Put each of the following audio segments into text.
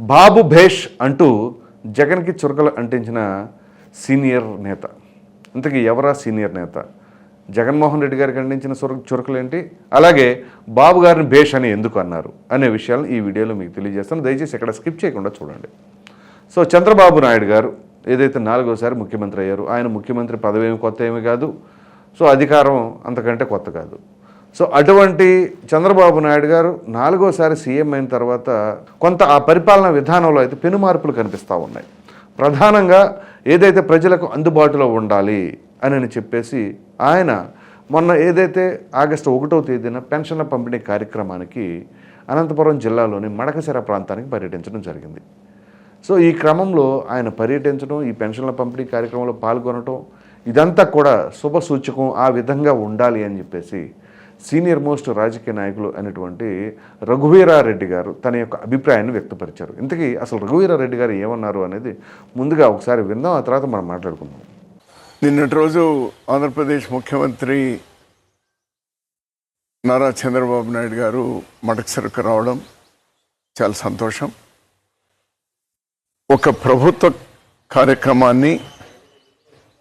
బాబు భేష్ అంటూ జగన్కి చురకలు అంటించిన సీనియర్ నేత. ఇంతకీ ఎవరా సీనియర్ నేత? జగన్మోహన్ రెడ్డి గారికి అందించిన చుర చురకలు ఏంటి అలాగే బాబు గారిని భేష్ అని ఎందుకు అన్నారు? అనే విషయాలను ఈ వీడియోలో మీకు తెలియజేస్తాను. దయచేసి ఇక్కడ స్కిప్ చేయకుండా చూడండి. సో చంద్రబాబు నాయుడు గారు ఏదైతే నాలుగోసారి ముఖ్యమంత్రి అయ్యారు ఆయన ముఖ్యమంత్రి పదవి ఏమి కొత్త ఏమి కాదు. సో అధికారం అంతకంటే కొత్త కాదు. సో అటువంటి చంద్రబాబు నాయుడు గారు నాలుగోసారి సీఎం అయిన తర్వాత కొంత ఆ పరిపాలన విధానంలో అయితే పెను మార్పులు కనిపిస్తూ ఉన్నాయి. ప్రధానంగా ఏదైతే ప్రజలకు అందుబాటులో ఉండాలి అని చెప్పేసి ఆయన మొన్న ఏదైతే ఆగస్టు ఒకటో తేదీన పెన్షన్ల పంపిణీ కార్యక్రమానికి అనంతపురం జిల్లాలోని మడకసిర ప్రాంతానికి పర్యటించడం జరిగింది. సో ఈ క్రమంలో ఆయన పర్యటించడం ఈ పెన్షన్ల పంపిణీ కార్యక్రమంలో పాల్గొనడం ఇదంతా కూడా శుభ సూచకం ఆ విధంగా ఉండాలి అని చెప్పేసి సీనియర్ మోస్ట్ రాజకీయ నాయకులు అనేటువంటి రఘువీరారెడ్డి గారు తన యొక్క అభిప్రాయాన్ని వ్యక్తపరిచారు. ఇంతకీ అసలు రఘువీరారెడ్డి గారు ఏమన్నారు అనేది ముందుగా ఒకసారి విందాం ఆ తర్వాత మనం మాట్లాడుకుందాం. నిన్నటి రోజు ఆంధ్రప్రదేశ్ ముఖ్యమంత్రి నారా చంద్రబాబు నాయుడు గారు మడకసరకు రావడం చాలా సంతోషం. ఒక ప్రభుత్వ కార్యక్రమాన్ని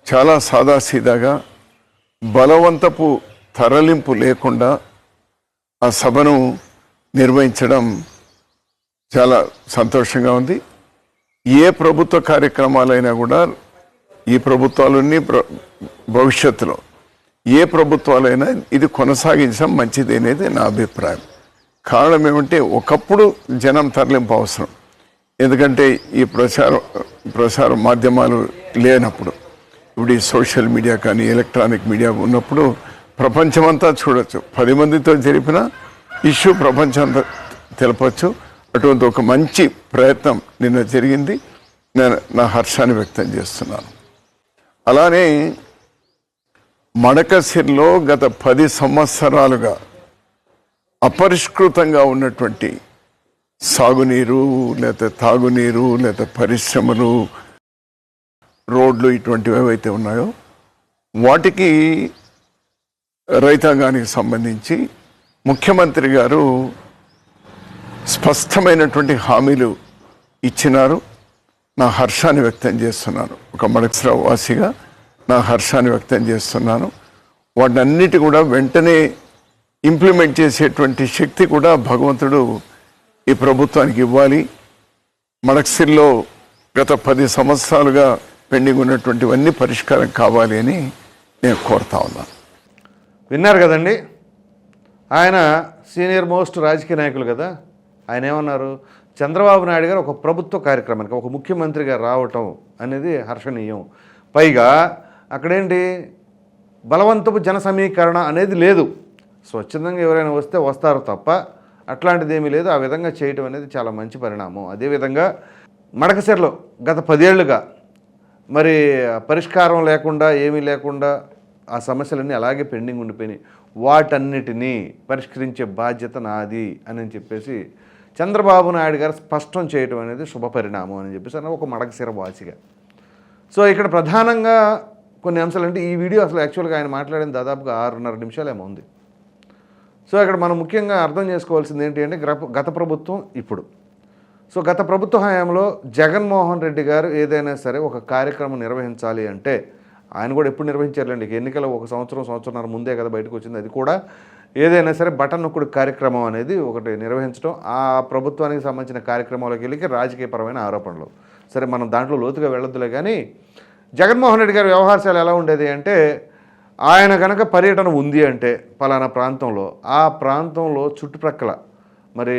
చాలా సాదాసీదాగా బలవంతపు తరలింపు లేకుండా ఆ సభను నిర్వహించడం చాలా సంతోషంగా ఉంది. ఏ ప్రభుత్వ కార్యక్రమాలైనా కూడా ఈ ప్రభుత్వాలన్నీ ప్ర- భవిష్యత్తులో ఏ ప్రభుత్వాలైనా ఇది కొనసాగించడం మంచిది అనేది నా అభిప్రాయం. కారణం ఏమంటే ఒకప్పుడు జనం తరలింపు అవసరం. ఎందుకంటే ఈ ప్రచార ప్రసార మాధ్యమాలు లేనప్పుడు ఇప్పుడు ఈ సోషల్ మీడియా కానీ ఎలక్ట్రానిక్ మీడియా ఉన్నప్పుడు ప్రపంచమంతా చూడొచ్చు. పది మందితో జరిపిన ఇష్యూ ప్రపంచం అంతా తెలపచ్చు. అటువంటి ఒక మంచి ప్రయత్నం నిన్న జరిగింది. నేను నా హర్షాన్ని వ్యక్తం చేస్తున్నాను. అలానే మడకసిరిలో గత పది సంవత్సరాలుగా అపరిష్కృతంగా ఉన్నటువంటి సాగునీరు లేకపోతే తాగునీరు లేకపోతే పరిశ్రమలు రోడ్లు ఇటువంటివి ఏవైతే ఉన్నాయో వాటికి రైతాంగానికి సంబంధించి ముఖ్యమంత్రి గారు స్పష్టమైనటువంటి హామీలు ఇచ్చినారు. నా హర్షాన్ని వ్యక్తం చేస్తున్నాను. ఒక మడక్సరావు వాసిగా నా హర్షాన్ని వ్యక్తం చేస్తున్నాను. వాటన్నిటి కూడా వెంటనే ఇంప్లిమెంట్ చేసేటువంటి శక్తి కూడా భగవంతుడు ఈ ప్రభుత్వానికి ఇవ్వాలి. మడక్సిల్లో గత పది సంవత్సరాలుగా పెండింగ్ ఉన్నటువంటివన్నీ పరిష్కారం కావాలి అని నేను కోరుతా ఉన్నాను. విన్నారు కదండి? ఆయన సీనియర్ మోస్ట్ రాజకీయ నాయకులు కదా. ఆయన ఏమన్నారు? చంద్రబాబు నాయుడు గారు ఒక ప్రభుత్వ కార్యక్రమానికి ఒక ముఖ్యమంత్రిగా రావటం అనేది హర్షణీయం. పైగా అక్కడేంటి? బలవంతపు జన సమీకరణ అనేది లేదు. స్వచ్ఛందంగా ఎవరైనా వస్తే వస్తారు తప్ప అట్లాంటిది ఏమీ లేదు. ఆ విధంగా చేయటం అనేది చాలా మంచి పరిణామం. అదేవిధంగా మడకసిరలో గత పదేళ్ళుగా మరి పరిష్కారం లేకుండా ఏమీ లేకుండా ఆ సమస్యలన్నీ అలాగే పెండింగ్ ఉండిపోయినాయి. వాటన్నిటినీ పరిష్కరించే బాధ్యత నాది అని చెప్పేసి చంద్రబాబు నాయుడు గారు స్పష్టం చేయటం అనేది శుభపరిణామం అని చెప్పేసి అని ఒక మడకసిర వాసిగా సో ఇక్కడ ప్రధానంగా కొన్ని అంశాలు అంటే ఈ వీడియో అసలు యాక్చువల్గా ఆయన మాట్లాడిన దాదాపుగా ఆరున్నర నిమిషాలు ఏమో ఉంది. సో ఇక్కడ మనం ముఖ్యంగా అర్థం చేసుకోవాల్సింది ఏంటి అంటే గత ప్రభుత్వం ఇప్పుడు. సో గత ప్రభుత్వ హయాంలో జగన్మోహన్ రెడ్డి గారు ఏదైనా సరే ఒక కార్యక్రమం నిర్వహించాలి అంటే ఆయన కూడా ఎప్పుడు నిర్వహించారులేండి. ఎన్నికల ఒక సంవత్సరం సంవత్సరంన్నర ముందే కదా బయటకు వచ్చింది. అది కూడా ఏదైనా సరే బటన్ నొక్కుడు కార్యక్రమం అనేది ఒకటి నిర్వహించడం ఆ ప్రభుత్వానికి సంబంధించిన కార్యక్రమాలకు వెళ్ళి రాజకీయపరమైన ఆరోపణలు. సరే మనం దాంట్లో లోతుగా వెళ్ళొద్దులే కానీ జగన్మోహన్ రెడ్డి గారి వ్యవహారశాల ఎలా ఉండేది అంటే ఆయన కనుక పర్యటన ఉంది అంటే పలానా ప్రాంతంలో ఆ ప్రాంతంలో చుట్టుప్రక్కల మరి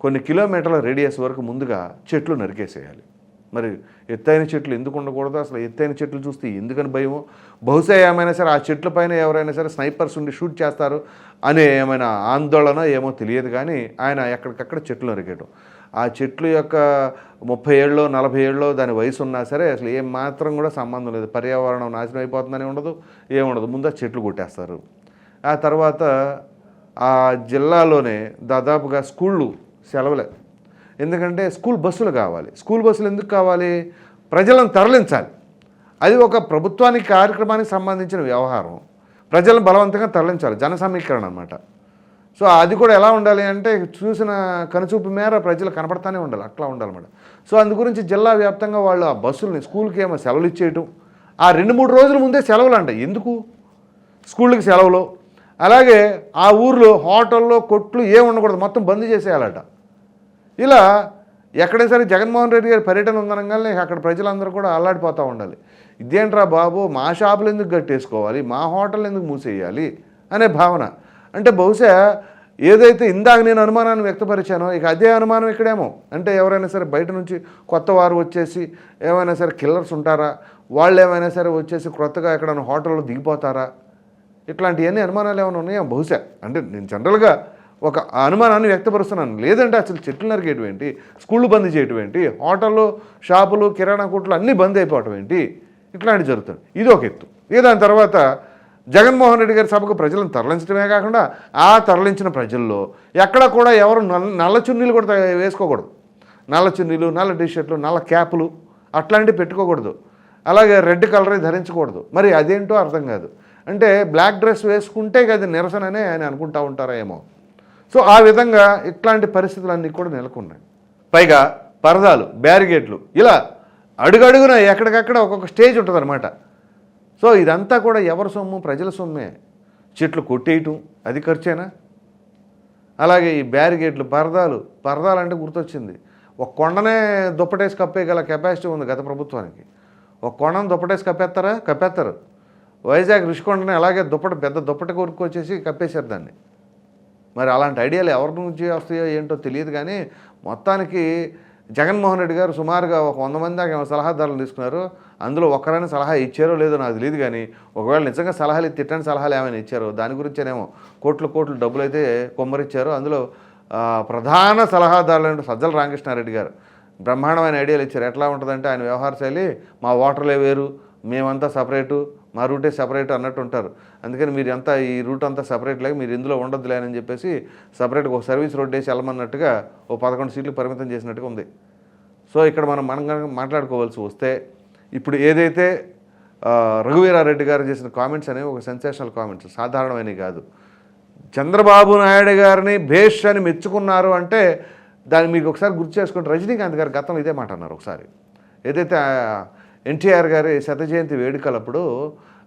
కొన్ని కిలోమీటర్ల రేడియస్ వరకు ముందుగా చెట్లు నరికేసేయాలి. మరి ఎత్తైన చెట్లు ఎందుకు ఉండకూడదు? అసలు ఎత్తైన చెట్లు చూస్తే ఎందుకని భయమో? బహుశా ఏమైనా సరే ఆ చెట్ల పైన ఎవరైనా సరే స్నైపర్స్ ఉండి షూట్ చేస్తారు అనే ఏమైనా ఆందోళన ఏమో తెలియదు కానీ ఆయన ఎక్కడికక్కడ చెట్లు నరికేయడం ఆ చెట్లు యొక్క ముప్పై ఏళ్ళలో నలభై ఏళ్ళలో దాని వయసు ఉన్నా సరే అసలు ఏం మాత్రం కూడా సంబంధం లేదు. పర్యావరణం నాశనం అయిపోతుందని ఉండదు ఏముండదు ముందు ఆ చెట్లు కొట్టేస్తారు. ఆ తర్వాత ఆ జిల్లాలోనే దాదాపుగా స్కూళ్ళు సెలవులే. ఎందుకంటే స్కూల్ బస్సులు కావాలి. స్కూల్ బస్సులు ఎందుకు కావాలి? ప్రజలను తరలించాలి. అది ఒక ప్రభుత్వానికి కార్యక్రమానికి సంబంధించిన వ్యవహారం. ప్రజలను బలవంతంగా తరలించాలి. జన సమీకరణ అనమాట సో అది కూడా ఎలా ఉండాలి అంటే చూసిన కనుచూపు మేర ప్రజలు కనపడతానే ఉండాలి. అట్లా ఉండాలన్నమాట సో అందు గురించి జిల్లా వ్యాప్తంగా వాళ్ళు ఆ బస్సుల్ని స్కూల్కి ఏమో సెలవులు ఇచ్చేయటం. ఆ రెండు మూడు రోజుల ముందే సెలవులు అంట ఎందుకు? స్కూళ్ళకి సెలవులు. అలాగే ఆ ఊర్లో హోటల్లో కొట్లు ఏం ఉండకూడదు. మొత్తం బంద్ చేసేయాలట. ఇలా ఎక్కడైనా సరే జగన్మోహన్ రెడ్డి గారి పర్యటన ఉందనగానే అక్కడ ప్రజలందరూ కూడా అల్లాడిపోతూ ఉండాలి. ఇదేంట్రా బాబు మా షాపులు ఎందుకు కట్టేసుకోవాలి? మా హోటల్ ఎందుకు మూసేయాలి? అనే భావన. అంటే బహుశా ఏదైతే ఇందాక నేను అనుమానాన్ని వ్యక్తపరిచానో ఇక అదే అనుమానం ఇక్కడేమో. అంటే ఎవరైనా సరే బయట నుంచి కొత్త వారు వచ్చేసి ఏమైనా సరే కిల్లర్స్ ఉంటారా? వాళ్ళు ఏమైనా సరే వచ్చేసి కొత్తగా ఎక్కడైనా హోటల్లో దిగిపోతారా? ఇట్లాంటివన్నీ అనుమానాలు ఏమైనా ఉన్నాయా? బహుశా. అంటే నేను జనరల్గా ఒక అనుమానాన్ని వ్యక్తపరుస్తున్నాను. లేదంటే అసలు చెట్లు నరికేయటం ఏంటి? స్కూళ్ళు బంద్ చేయటం ఏంటి? హోటళ్ళు షాపులు కిరాణా కొట్లు అన్నీ బంద్ అయిపోవటం ఏంటి? ఇట్లాంటివి జరుగుతుంది ఇది ఒక ఎత్తు. ఇక దాని తర్వాత జగన్మోహన్ రెడ్డి గారి సభకు ప్రజలను తరలించడమే కాకుండా ఆ తరలించిన ప్రజల్లో ఎక్కడ కూడా ఎవరు నల్ల నల్ల చున్నీలు కూడా వేసుకోకూడదు. నల్ల చున్నీలు నల్ల టీషర్ట్లు నల్ల క్యాపులు అట్లాంటివి పెట్టుకోకూడదు. అలాగే రెడ్ కలర్ ధరించకూడదు. మరి అదేంటో అర్థం కాదు. అంటే బ్లాక్ డ్రెస్ వేసుకుంటే అది నిరసననే ఆయన అనుకుంటా ఉంటారా ఏమో? సో ఆ విధంగా ఇట్లాంటి పరిస్థితులన్నీ కూడా నెలకొన్నాయి. పైగా పరదాలు బ్యారిగేట్లు ఇలా అడుగడుగున ఎక్కడికక్కడ ఒక్కొక్క స్టేజ్ ఉంటుందన్నమాట. సో ఇదంతా కూడా ఎవరి సొమ్ము? ప్రజల సొమ్మే. చెట్లు కొట్టేయటం అది ఖర్చేనా? అలాగే ఈ బ్యారిగేట్లు పరదాలు పరదాలు అంటే గుర్తొచ్చింది. ఒక కొండనే దుప్పటేసి కప్పేయగల కెపాసిటీ ఉంది గత ప్రభుత్వానికి. ఒక కొండను దుప్పటేసి కప్పేస్తారా? కప్పేస్తారు. వైజాగ్ రుషికొండని అలాగే దుప్పట పెద్ద దుప్పట కొనుక్కొచ్చేసి కప్పేశారు దాన్ని. మరి అలాంటి ఐడియాలు ఎవరి నుంచి వస్తాయో ఏంటో తెలియదు కానీ మొత్తానికి జగన్మోహన్ రెడ్డి గారు సుమారుగా ఒక వంద మంది దాకా సలహాదారులు తీసుకున్నారు. అందులో ఒక్కరైనా సలహా ఇచ్చారో లేదో నాకు తెలియదు కానీ ఒకవేళ నిజంగా సలహాలు తిట్టని సలహాలు ఏమైనా ఇచ్చారో దాని గురించేనేమో కోట్లు కోట్లు డబ్బులు అయితే కొమ్మరిచ్చారు. అందులో ప్రధాన సలహాదారులు సజ్జల రామకృష్ణారెడ్డి గారు బ్రహ్మాండమైన ఐడియాలు ఇచ్చారు. ఎట్లా ఉంటుందంటే ఆయన వ్యవహార శైలి మా ఓటర్లే వేరు మేమంతా సపరేటు మా రూటే సపరేట్ అన్నట్టు ఉంటారు. అందుకని మీరు అంతా ఈ రూట్ అంతా సపరేట్ లేక మీరు ఇందులో ఉండొద్దులే అని చెప్పేసి సపరేట్గా ఒక సర్వీస్ రోడ్ వేసి వెళ్ళమన్నట్టుగా ఓ పదకొండు సీట్లు పరిమితం చేసినట్టుగా ఉంది. సో ఇక్కడ మనం మనం కనుక మాట్లాడుకోవాల్సి వస్తే ఇప్పుడు ఏదైతే రఘువీరారెడ్డి గారు చేసిన కామెంట్స్ అనేవి ఒక సెన్సేషనల్ కామెంట్స్ సాధారణమైనవి కాదు. చంద్రబాబు నాయుడు గారిని భేష్ అని మెచ్చుకున్నారు అంటే దాన్ని మీకు ఒకసారి గుర్తు చేసుకుంటే రజనీకాంత్ గారు గతంలో ఇదే మాట అన్నారు ఒకసారి. ఏదైతే ఎన్టీఆర్ గారి శత జయంతి వేడుకలప్పుడు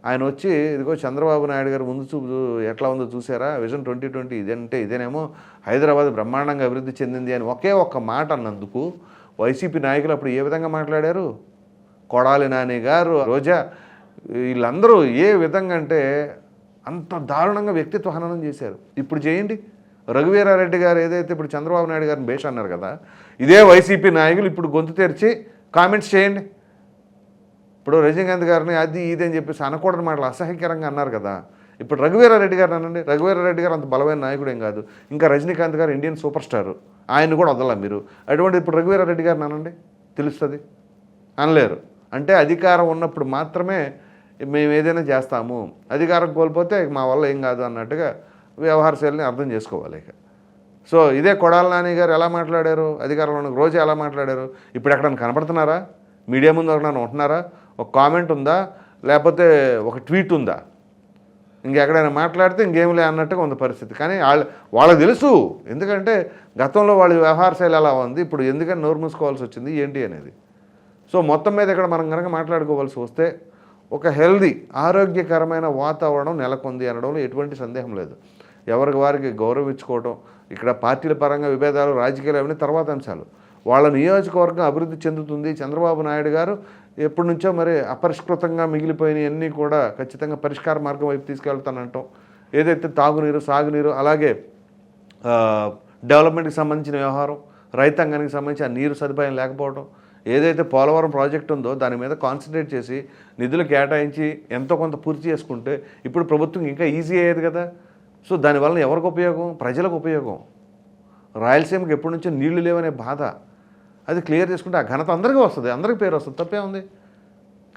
ఆయన వచ్చి ఇదిగో చంద్రబాబు నాయుడు గారు ముందు చూపు ఎట్లా ఉందో చూసారా? విజన్ ట్వంటీ ట్వంటీ ఇదంటే ఇదేనేమో హైదరాబాద్ బ్రహ్మాండంగా అభివృద్ధి చెందింది అని ఒకే ఒక్క మాట అన్నందుకు వైసీపీ నాయకులు అప్పుడు ఏ విధంగా మాట్లాడారు? కొడాలి నాని గారు రోజా వీళ్ళందరూ ఏ విధంగా అంటే అంత దారుణంగా వ్యక్తిత్వ హననం చేశారు. ఇప్పుడు చేయండి. రఘువీరారెడ్డి గారు ఏదైతే ఇప్పుడు చంద్రబాబు నాయుడు గారిని భేష్ అన్నారు కదా ఇదే వైసీపీ నాయకులు ఇప్పుడు గొంతు తెరిచి కామెంట్స్ చేయండి. ఇప్పుడు రజనీకాంత్ గారిని అది ఇది అని చెప్పేసి అనకూడని మాటలు అసహ్యకరంగా అన్నారు కదా. ఇప్పుడు రఘువీరారెడ్డి గారు అనండి. రఘువీరారెడ్డి గారు అంత బలమైన నాయకుడు ఏం కాదు. ఇంకా రజనీకాంత్ గారు ఇండియన్ సూపర్ స్టార్. ఆయన కూడా వదల మీరు. అటువంటి ఇప్పుడు రఘువీరారెడ్డి గారిని అనండి. తెలుస్తుంది? అనలేరు. అంటే అధికారం ఉన్నప్పుడు మాత్రమే మేము ఏదైనా చేస్తాము. అధికారం కోల్పోతే మా వల్ల ఏం కాదు అన్నట్టుగా వ్యవహార శైలిని అర్థం చేసుకోవాలి ఇక. సో ఇదే కొడాల నాని గారు ఎలా మాట్లాడారు? అధికారంలో ఉన్న రోజు ఎలా మాట్లాడారు? ఇప్పుడు ఎక్కడైనా కనపడుతున్నారా? మీడియా ముందు ఎక్కడైనా ఉంటున్నారా? ఒక కామెంట్ ఉందా? లేకపోతే ఒక ట్వీట్ ఉందా? ఇంకెక్కడైనా మాట్లాడితే ఇంకేమిలే అన్నట్టుగా ఉంది పరిస్థితి. కానీ వాళ్ళ వాళ్ళకి తెలుసు. ఎందుకంటే గతంలో వాళ్ళ వ్యవహార శైలి అలా ఉంది. ఇప్పుడు ఎందుకని నోరు మూసుకోవాల్సి వచ్చింది? ఏంటి అనేది. సో మొత్తం మీద ఇక్కడ మనం కనుక మాట్లాడుకోవాల్సి వస్తే ఒక హెల్దీ ఆరోగ్యకరమైన వాతావరణం నెలకొంది అనడంలో ఎటువంటి సందేహం లేదు. ఎవరికి వారికి గౌరవించుకోవడం ఇక్కడ పార్టీల పరంగా విభేదాలు రాజకీయాలు అవన్నీ తర్వాత అంశాలు. వాళ్ళ నియోజకవర్గం అభివృద్ధి చెందుతుంది. చంద్రబాబు నాయుడు గారు ఎప్పటి నుంచో మరి అపరిష్కృతంగా మిగిలిపోయినవన్నీ కూడా ఖచ్చితంగా పరిష్కార మార్గం వైపు తీసుకెళ్తానంటాం ఏదైతే తాగునీరు సాగునీరు అలాగే డెవలప్మెంట్కి సంబంధించిన వ్యవహారం రైతాంగానికి సంబంధించి ఆ నీరు సదుపాయం లేకపోవడం ఏదైతే పోలవరం ప్రాజెక్ట్ ఉందో దాని మీద కాన్సన్ట్రేట్ చేసి నిధులు కేటాయించి ఎంతో కొంత పూర్తి చేసుకుంటే ఇప్పుడు ప్రభుత్వం ఇంకా ఈజీ అయ్యేది కదా. సో దానివల్ల ఎవరికి ఉపయోగం? ప్రజలకు ఉపయోగం. రాయలసీమకి ఎప్పటి నుంచో నీళ్ళు లేవనే బాధ. అది క్లియర్ చేసుకుంటే ఆ ఘనత అందరికీ వస్తుంది అందరికీ పేరు వస్తుంది తప్పే ఉంది.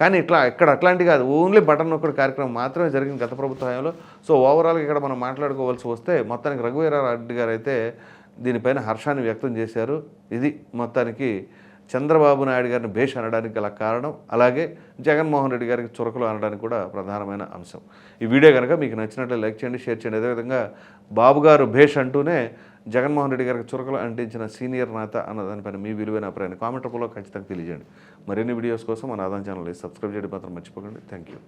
కానీ ఇట్లా ఇక్కడ అట్లాంటి కాదు ఓన్లీ బటన్ నొక్కడి కార్యక్రమం మాత్రమే జరిగింది గత ప్రభుత్వ హయాంలో. సో ఓవరాల్గా ఇక్కడ మనం మాట్లాడుకోవాల్సి వస్తే మొత్తానికి రఘువీరారెడ్డి గారు అయితే దీనిపైన హర్షాన్ని వ్యక్తం చేశారు. ఇది మొత్తానికి చంద్రబాబు నాయుడు గారిని భేష్ అనడానికి గల కారణం. అలాగే జగన్మోహన్ రెడ్డి గారికి చురకలు అనడానికి కూడా ప్రధానమైన అంశం. ఈ వీడియో కనుక మీకు నచ్చినట్లు లైక్ చేయండి షేర్ చేయండి. అదేవిధంగా బాబు గారు భేష్ అంటూనే జగన్మోహన్ రెడ్డి గారికి చురకలు అంటించిన సీనియర్ నేత అన్న దానిపైన మీ విలువైన అభిప్రాయాన్ని కామెంట్ రూపంలో ఖచ్చితంగా తెలియజేయండి. మరిన్ని వీడియోస్ కోసం మన ఆదాయం ఛానల్ సబ్స్క్రైబ్ చేయడం మాత్రం మర్చిపోకండి. Thank you